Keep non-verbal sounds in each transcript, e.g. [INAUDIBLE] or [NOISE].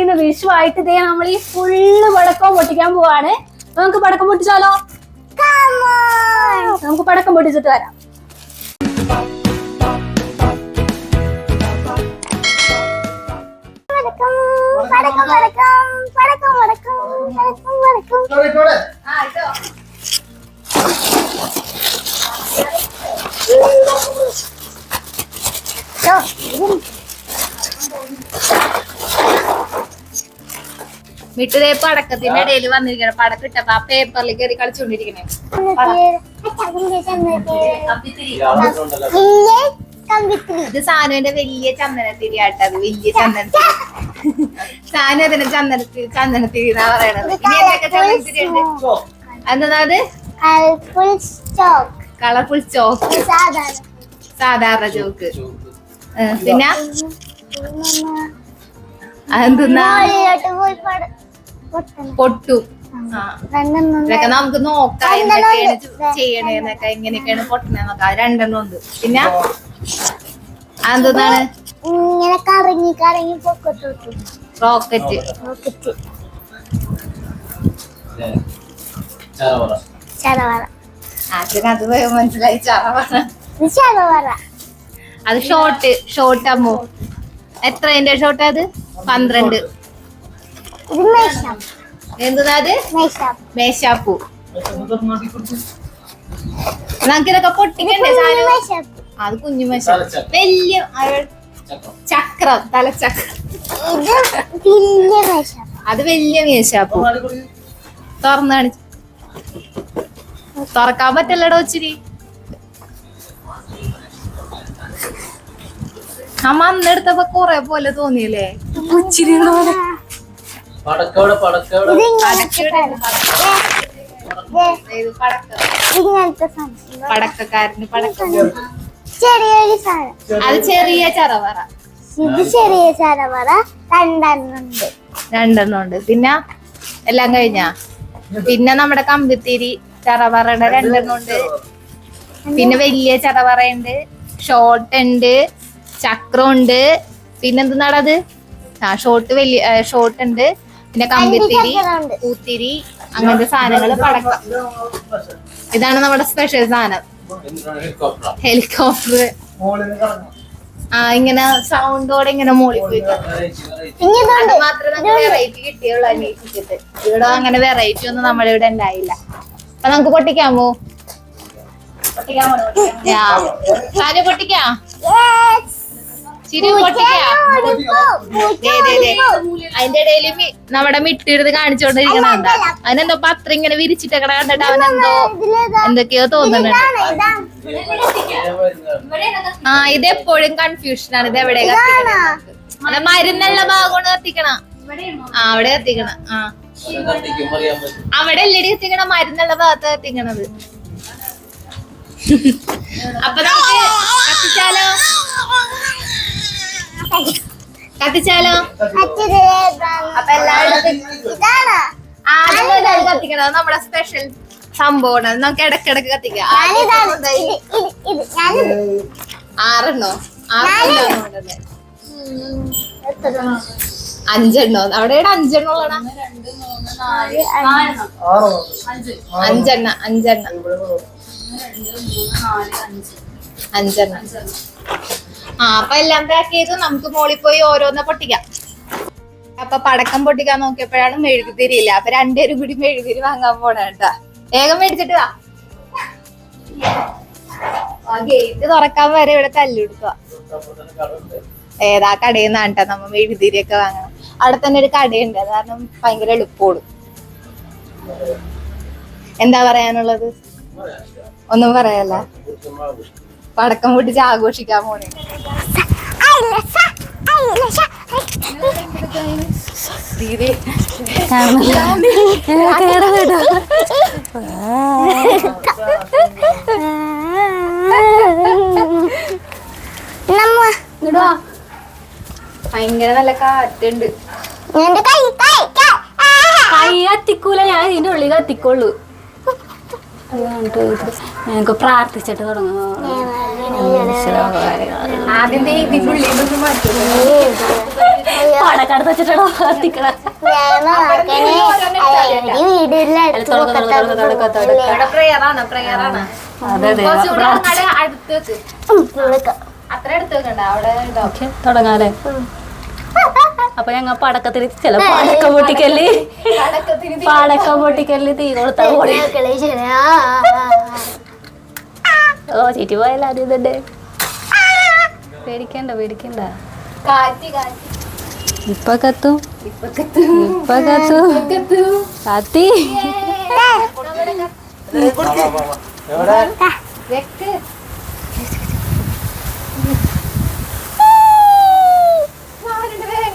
ഇന്ന് വിഷു ആയിട്ട് ഇതേ നമ്മൾ ഈ ഫുള്ള് പടക്കം പൊട്ടിക്കാൻ പോവാണ്. നമുക്ക് പടക്കം പൊട്ടിച്ചാലോ? നമുക്ക് പടക്കം പൊട്ടിച്ചിട്ട് വരാം. പടക്കം പടക്കം പടക്കം പടക്കം പടക്കം. മിട്ടുതേ പടക്കത്തിന്റെ ഇടയിൽ വന്നിരിക്കണം പടക്കം ഇട്ടപ്പോ ആ പേപ്പറിൽ കയറി കളിച്ചോണ്ടിരിക്കണേ. ഇത് സാനുവിന്റെ വലിയ ചന്ദനത്തിരി ആട്ടത് വലിയ ചന്ദനത്തിരി. സാനു അതിന്റെ ചന്ദനത്തിരി ചന്ദനത്തിരി എന്നാ പറയണത്. ഇനി എന്തൊക്കെ ചന്ദനത്തിരി ഉണ്ട്? എന്താ അത്? കളർഫുൾ ചോക്ക് സാധാരണ ചോക്ക് പിന്നെ? അതെന്തുന്നാ? പൊട്ടു. ഇതൊക്കെ നമുക്ക് നോക്കാം എന്തൊക്കെയാണ് ചെയ്യണേന്നൊക്കെ എങ്ങനെയൊക്കെയാണ് പൊട്ടണെന്നൊക്കെ. അത് രണ്ടെണ്ണം ഉണ്ട്. പിന്നെ? അതെന്താണ്? ഇങ്ങനെ കറങ്ങി കറങ്ങി റോക്കറ്റ് റോക്കറ്റ് ചരവറ. മനസ്സിലായി ചരവറ. അത് ഷോർട്ട് ഷോർട്ട് അമ്മോ. എത്ര അതിന്റെ ഷോർട്ട് അത്? പന്ത്രണ്ട്. ഇത് മേശം. എന്തുന്നാ അത് മേശം. മേശാപ്പൂ. നമുക്കിതൊക്കെ പൊട്ടിക്കണ്ടേ സാധനം? അത് കുഞ്ഞു മേശ. വലിയ ചക്രം. തലച്ചക്രം. അത് വലിയ മേശാപ്പൂ. തുറന്നാണ് തുറക്കാൻ പറ്റല്ലടോ ഇച്ചിരി. അമ്മ അന്നെടുത്തപ്പോ കൊറേ പോലെ തോന്നിയല്ലേ? ഇച്ചിരി പടക്കവിടെ പടക്കവിടെ ഇത് ഇങ്ങനത്തെ സാധനം. ദേ, ഇത് പടക്കം ഇങ്ങനത്തെ സാധനം പടക്കക്കാരന് പടക്കം. ചെറിയൊരു സാധനം. അത് ചെറിയ ചറവറ. ഇത് ചെറിയ ചറവറ. രണ്ടെണ്ണുണ്ട് രണ്ടെണ്ണം ഉണ്ട് പിന്നെ എല്ലാം കഴിഞ്ഞാ? പിന്നെ നമ്മുടെ കമ്പിത്തിരി ചറവറയുടെ രണ്ടെണ്ണം ഉണ്ട് പിന്നെ വലിയ ചറവറയുണ്ട്. ഷോർട്ട് ഉണ്ട് ചക്രം ഉണ്ട് പിന്നെന്താണത് ആ ഷോർട്ട് വലിയ ഷോർട്ട് ഉണ്ട് പിന്നെ കമ്പിത്തിരി. പൂത്തിരി അങ്ങനത്തെ സാധനങ്ങൾ പടക്കം. ഇതാണ് നമ്മുടെ സ്പെഷ്യൽ സാധനം. ഹെലികോപ്റ്റർ ആ ഇങ്ങനെ സൗണ്ടോടെ ഇങ്ങനെ മോളി പോയി മാത്രമേ നമുക്ക് വെറൈറ്റി കിട്ടിയുള്ളൂ അന്വേഷിച്ചിട്ട്. ഇവിടെ അങ്ങനെ വെറൈറ്റി ഒന്നും നമ്മുടെ ഇവിടെ ഉണ്ടായില്ല. അപ്പൊ നമുക്ക് പൊട്ടിക്കാമോ [LAUGHS] പൊട്ടിക്കാമോ പൊട്ടിക്കാം. ചിരി. അതിന്റെ ഇടയിൽ നമ്മുടെ മിട്ടിരുന്ന് കാണിച്ചോണ്ടിരിക്കണ അതിനെന്തോ പത്ര ഇങ്ങനെ വിരിച്ചിട്ടൊക്കെ കണ്ടിട്ട് അവനെന്തോ? എന്തൊക്കെയോ തോന്നുന്നുണ്ട്. ആ ഇത് എപ്പോഴും കൺഫ്യൂഷൻ ആണ്. ഇത് എവിടെ? അല്ല മരുന്നുള്ള ഭാഗമാണ് കത്തിക്കണ. ആ അവിടെ കത്തിക്കണ. ആ. അവിടെ അല്ലടി കത്തിക്കണ? മരുന്നുള്ള ഭാഗത്ത് കത്തിക്കണത്. അപ്പൊ നമുക്ക് കത്തിച്ചാലോ? കത്തിച്ചാലോ? അപ്പൊ എല്ലാവരും? ആദ്യം കത്തിക്കണം നമ്മുടെ സ്പെഷ്യൽ സംഭവമാണ് നമുക്ക് ഇടക്കിടക്ക് കത്തിക്കാം. ആറെണ്ണോ ആറെണ്ണോ? അഞ്ചെണ്ണോ അവിടെ അഞ്ചെണ്ണോ ഉള്ളടാ. അഞ്ചെണ്ണ അഞ്ചെണ്ണ അഞ്ചെണ്ണ ആ അപ്പൊ എല്ലാം പാക്ക് ചെയ്ത് നമുക്ക് മോളിൽ പോയി ഓരോന്ന് പൊട്ടിക്കാം. അപ്പൊ പടക്കം പൊട്ടിക്കാൻ നോക്കിയപ്പോഴാണ് മെഴുകുതിരി ഇല്ല? അപ്പൊ രണ്ടുപേരും കൂടി മെഴുകുതിരി വാങ്ങാൻ പോണ കേട്ടാ. വേഗം മേടിച്ചിട്ട് വാ. ഗേറ്റ് തുറക്കാൻ വരെ ഇവിടെ തല്ലിടുക ഏതാ കടയിൽ നിന്നാണ് കേട്ടോ നമ്മ മെഴുകുതിരി ഒക്കെ വാങ്ങണം അവിടെ തന്നെ ഒരു കടയുണ്ട്. അത് കാരണം ഭയങ്കര എളുപ്പമാണ്. എന്താ പറയാനുള്ളത്? ഒന്നും പറയല്ല പടക്കം പൊട്ടിച്ച് ആഘോഷിക്കാൻ പോണേ. ഭയങ്കര നല്ല കാറ്റുണ്ട്. കൈ കൈ കൈ കൈ കത്തിക്കൂല ഞാൻ ഇതിന്റെ ഉള്ളിൽ കത്തിക്കുള്ളൂ. ഞങ്ങൾക്ക് പ്രാർത്ഥിച്ചിട്ട് തുടങ്ങാം. ആദ്യത്തെ വെച്ചിട്ടാണോ കത്തിക്കണ അപ്പൊ ഞങ്ങ പടക്കത്തിന് ചില പടക്ക പൊട്ടിക്കൽ പടക്ക പൊട്ടിക്കൽ തീ കൊടുത്ത ഓ ചീറ്റി പോയാലും ആദ്യം തന്നെ പേടിക്കണ്ട പേടിക്കണ്ട. ഇപ്പൊ കത്തും? ഇപ്പൊ കത്തും. കത്തി?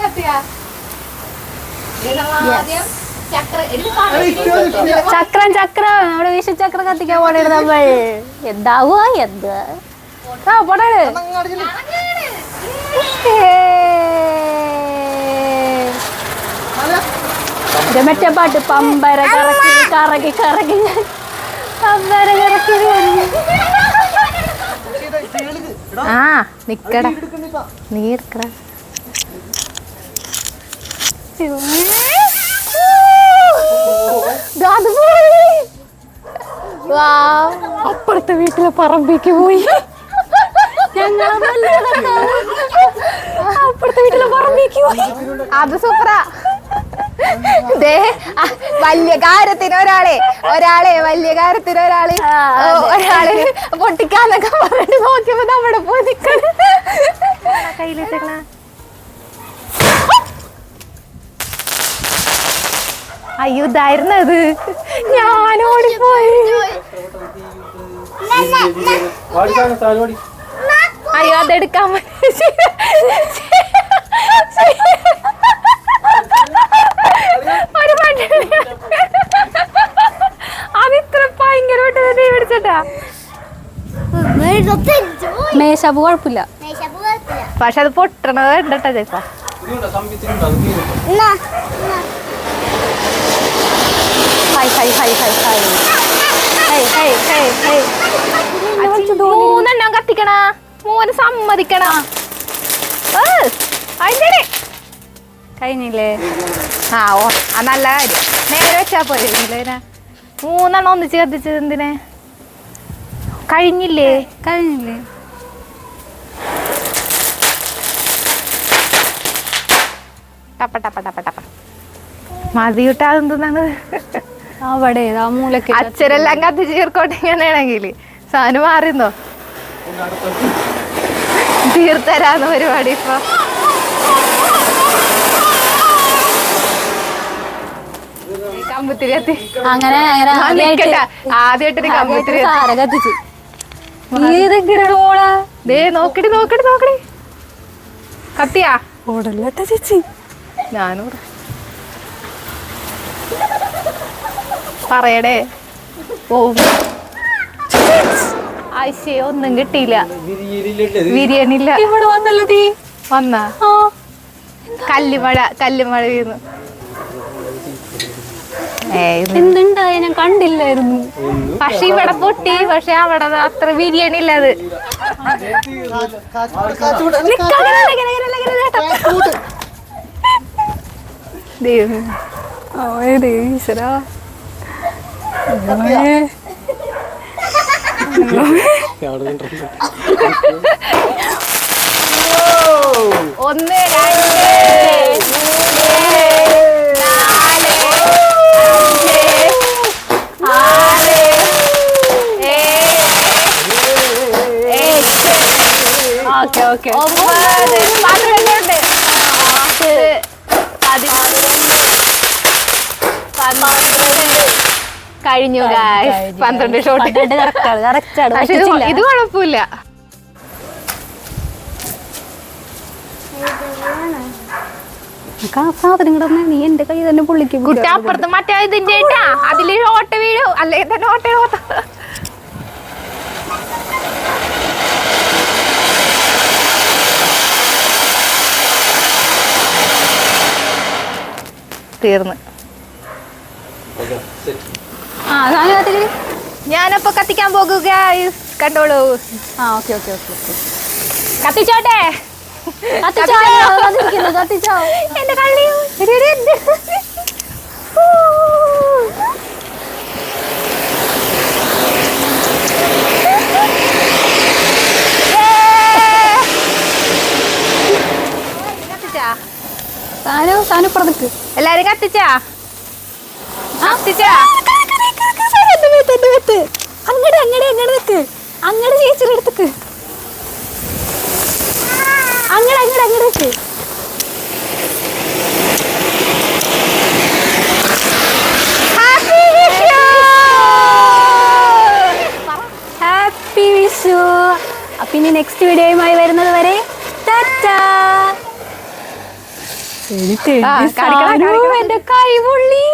കത്തിയാ ചക്ര ചക്രം ചക്രം. നമ്മുടെ വിഷുചക്രം കത്തിക്കാൻ പോണേ നമ്മൾ. എന്താവോ എന്ത്? ആ പോണേ മറ്റേ പാട്ട് പമ്പര കറക്കി കറക്കി കറക്കി. പമ്പര കറക്കി. ആ നിക്കട. നീ എടുക്കട. അത് പോയി. അപ്പുറത്തെ വീട്ടിലെ പറമ്പിക്ക് പോയി. അപ്പുറത്തെ വീട്ടിലെ പറമ്പിക്ക് പോയി. അത് സൂപ്പറാ. വലിയ കാര്യത്തിന് ഒരാളെ. ഒരാളെ വലിയ കാര്യത്തിന് ഒരാൾ. ഒരാൾ പൊട്ടിക്കാന്നൊക്കെ പറഞ്ഞിട്ട് നോക്കിയപ്പോ നമ്മുടെ പോയി നിക്കണ്. അയ്യോ ഇതായിരുന്നു അത് ഞാൻ ഓടിപ്പോയി അയ്യോ അതെടുക്കാൻ. ഒരു വണ്ടി അതിത്ര ഭയങ്കരമായിട്ട് തന്നെ പിടിച്ചിട്ടാ. മേശാപ്പ് കുഴപ്പമില്ല. പക്ഷെ അത് പൊട്ടണത് കണ്ടട്ടാ ചേപ്പാ മൂന്നെണ്ണം കത്തിക്കണ. മൂന്ന് സമ്മതിക്കണ. കഴിഞ്ഞില്ലേ? ആ ഓ ആ നല്ല കാര്യം നേരെ വെച്ചാ പോലെ. മൂന്നെണ്ണം ഒന്നിച്ച് കത്തിച്ചത് എന്തിനെ? കഴിഞ്ഞില്ലേ? കഴിഞ്ഞില്ലേ? ടപ്പ ടപ്പ ടപ്പ ടപ്പ. മതി കിട്ടാ അച്ഛനെല്ലാം കത്തി ചീർക്കോട്ടെ ഇങ്ങനെയാണെങ്കിൽ സാധനം മാറിയെന്നോ തീർത്തരാന്ന് പരിപാടി ഇപ്പൊ. കമ്പത്തിരി അങ്ങനെ കത്തിയാ? ഓടല്ലട്ട പറയടേ. ഓ. ആയിഷേ ഒന്നും കിട്ടിയില്ല? ബിരിയാണില്ല ഇവിടെ വന്നല്ലോ തീ വന്ന? കല്ലുമഴ കല്ലുമഴ വീണു. എന്തുണ്ടായ? ഞാൻ കണ്ടില്ലായിരുന്നു. പക്ഷെ ഇവിടെ പൊട്ടി പക്ഷെ അവിടെ അത്ര ബിരിയാണി ഇല്ല അത് ദൈവമേ. ഈശ്വരാ? ഒന്ന് രണ്ട് മൂന്ന് നാല് അഞ്ച് ആറ് ഏഴ് എട്ട് ഓക്കെ ഓക്കെ ഒമ്പത് പന്ത്രണ്ട് പത്ത് പതിനൊന്ന് പന്ത്രണ്ട് കഴിഞ്ഞു. പന്ത്രണ്ട് ഷോട്ട് പക്ഷെ ഇത് ഇത് കുഴപ്പമില്ല. നീ എന്റെ കൈ തന്നെ പുള്ളിക്ക് കുട്ടി അപ്പുറത്ത് മറ്റേ ഇതിന്റെ അതിൽ ഓട്ട വീഴു. അല്ലെ തന്നെ ഓട്ട ഓട്ട തീർന്ന്. ഞാനപ്പോ കത്തിക്കാൻ പോകുക കണ്ടോളൂ. ആ ഓക്കെ ഓക്കെ ഓക്കെ ഓക്കെ. കത്തിച്ചോട്ടെ? എന്റെ കള്ളി. എല്ലാരും കത്തിച്ചാ? കത്തിച്ചാ? കത്തിച്ചാ അങ്ങടെ അങ്ങടെ അങ്ങടെ നിക്ക്. അങ്ങടെ ചേച്ചിയുടെ അടുത്തേക്ക്. അങ്ങടെ അങ്ങടെ അങ്ങടെ നിക്ക്. ഹാപ്പി വിഷു അപ്പൊ ഇനി നെക്സ്റ്റ് വീഡിയോയുമായി വരുന്നത് വരെ ടാറ്റാ. എന്റെ കൈ പൊള്ളി.